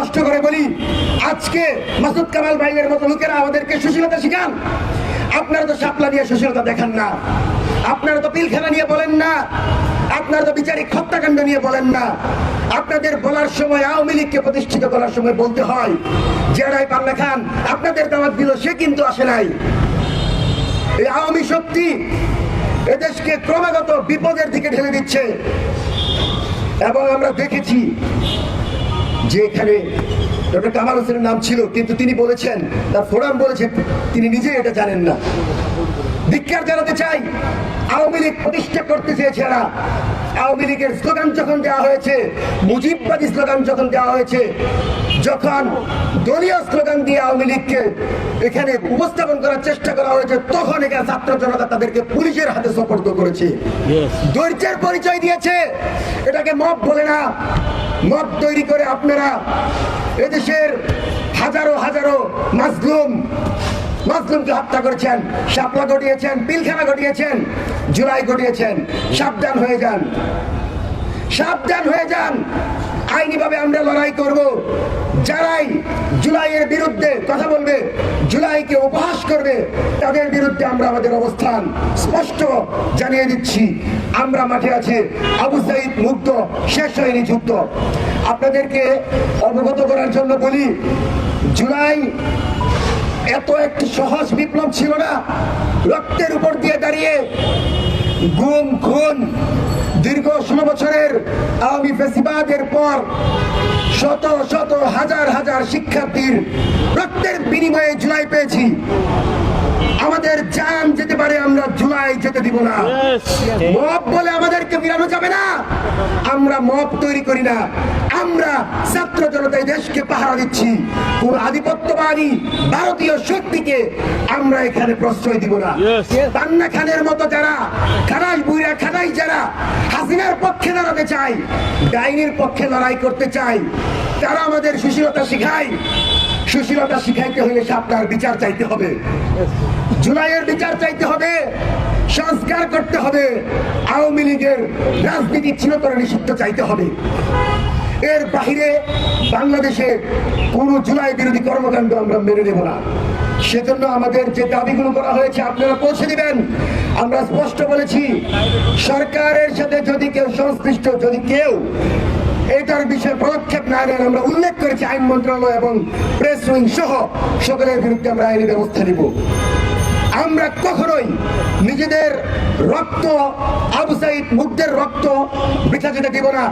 স্পষ্ট করে বলি, আজকে মাসুদ কামাল ভাইয়ের মতো লোকেরা আমাদেরকে সুশীলতা শিখান। আপনারা তো শাপলা নিয়ে সুশীলতা দেখান না। আপনারা তো পিলখানা নিয়ে বলেন না। আপনারা তো বিচারিক হত্যাকাণ্ড নিয়ে বলেন না। আপনাদের বলার সময় আওয়ামী লীগকে প্রতিষ্ঠিত করার সময় বলতে হয় জেরাই পাল্লা খান, আপনাদের দাওয়াত দিল, সে কিন্তু আসে নাই। এই আওয়ামী শক্তি এদেশকে ক্রমাগত বিপদের দিকে ঢেলে দিচ্ছে। এবং আমরা দেখেছি যে এখানে ডক্টর কামাল হোসেনের নাম ছিল, কিন্তু তিনি বলেছেন, তার ফোরাম বলেছে, তিনি নিজেই এটা জানেন না। ধিক্ষার জানাতে চাই, আওয়ামী লীগ প্রতিষ্ঠা করতে চেয়েছে না আওয়ামী লীগের স্লোগান যখন দেওয়া হয়েছে, মুজিববাদী স্লোগান যখন দেওয়া হয়েছে যখন দলীয় স্লোগান দিয়ে আওয়ামী লীগকে এখানে উপস্থাপন করার চেষ্টা করা হয়েছে তখন এখানে ছাত্র জনতা তাদেরকে পুলিশের হাতে সোপর্দ করেছে। ধৈর্যের পরিচয় দিয়েছে। এটাকে মব বলে না। মব তৈরি করে আপনারা এদেশের হাজারো হাজারো মাজলুম মাজলুমকে হত্যা করেছেন শাপলা ঘটিয়েছেন পিলখানা ঘটিয়েছেন জুলাই ঘটিয়েছেন সাবধান হয়ে যান। সাবধান হয়ে যান। আইনিভাবে আমরা লড়াই করব। যারাই জুলাইয়ের বিরুদ্ধে কথা বলবে, জুলাইকে উপহাস করবে, তাদের বিরুদ্ধে আমরা আমাদের অবস্থান স্পষ্ট জানিয়ে দিচ্ছি। আমরা মাঠে আছে, আবু সাইদ মুক্ত, শেষ হয়নি যুদ্ধ আপনাদেরকে অবগত করার জন্য বলি, জুলাই এত একটি সহজ বিপ্লব ছিল না। রক্তের উপর দিয়ে দাঁড়িয়ে গুম খুন দীর্ঘ ষোলো বছরের আওয়ামী ফেসিবাদের পর শত শত হাজার হাজার শিক্ষার্থীর রক্তের বিনিময়ে জুলাই পেয়েছি। আমাদের জান যেতে পারে আমরা জুলাই যেতে দিব না। মব বলে আমাদেরকে মিলানো যাবে না। আমরা মব তৈরি করি না। আমরা ছাত্র জনতা দেশকে পাহারা দিচ্ছি। কোন আধিপত্যবাদী ভারতীয় শক্তিকে আমরা এখানে প্রশ্রয় দিব না। পান্না খানের মতো যারা হাসিনার পক্ষে দাঁড়াতে চাই, ডাইনির পক্ষে লড়াই করতে চাই, তারা আমাদের সুশীলতা শিখায়। সুশীলতা শিখাইতে হলে আপনার বিচার চাইতে হবে। জুলাইয়ের বিচার চাইতে হবে, সংস্কার করতে হবে, আওয়ামী লীগের রাজনীতি চিরতরে নিষিদ্ধ চাইতে হবে। এর বাহিরে বাংলাদেশে কোনো জুলাই বিরোধী কর্মকাণ্ড আমরা মেনে নেব না। সেজন্য আমাদের যে দাবিগুলো করা হয়েছে, আপনারা পৌঁছে দিবেন। আমরা স্পষ্ট বলেছি, সরকারের সাথে যদি কেউ সংশ্লিষ্ট, যদি কেউ এটার বিষয়ে পদক্ষেপ না নেন, আমরা উল্লেখ করেছি আইন মন্ত্রণালয় এবং প্রেস উইং সহ সকলের বিরুদ্ধে আমরা আইনি ব্যবস্থা নিব। আমরা কখনোই নিজেদের রক্ত, আবু সাইদ মুগ্ধের রক্ত বৃথা যেতে দিব না।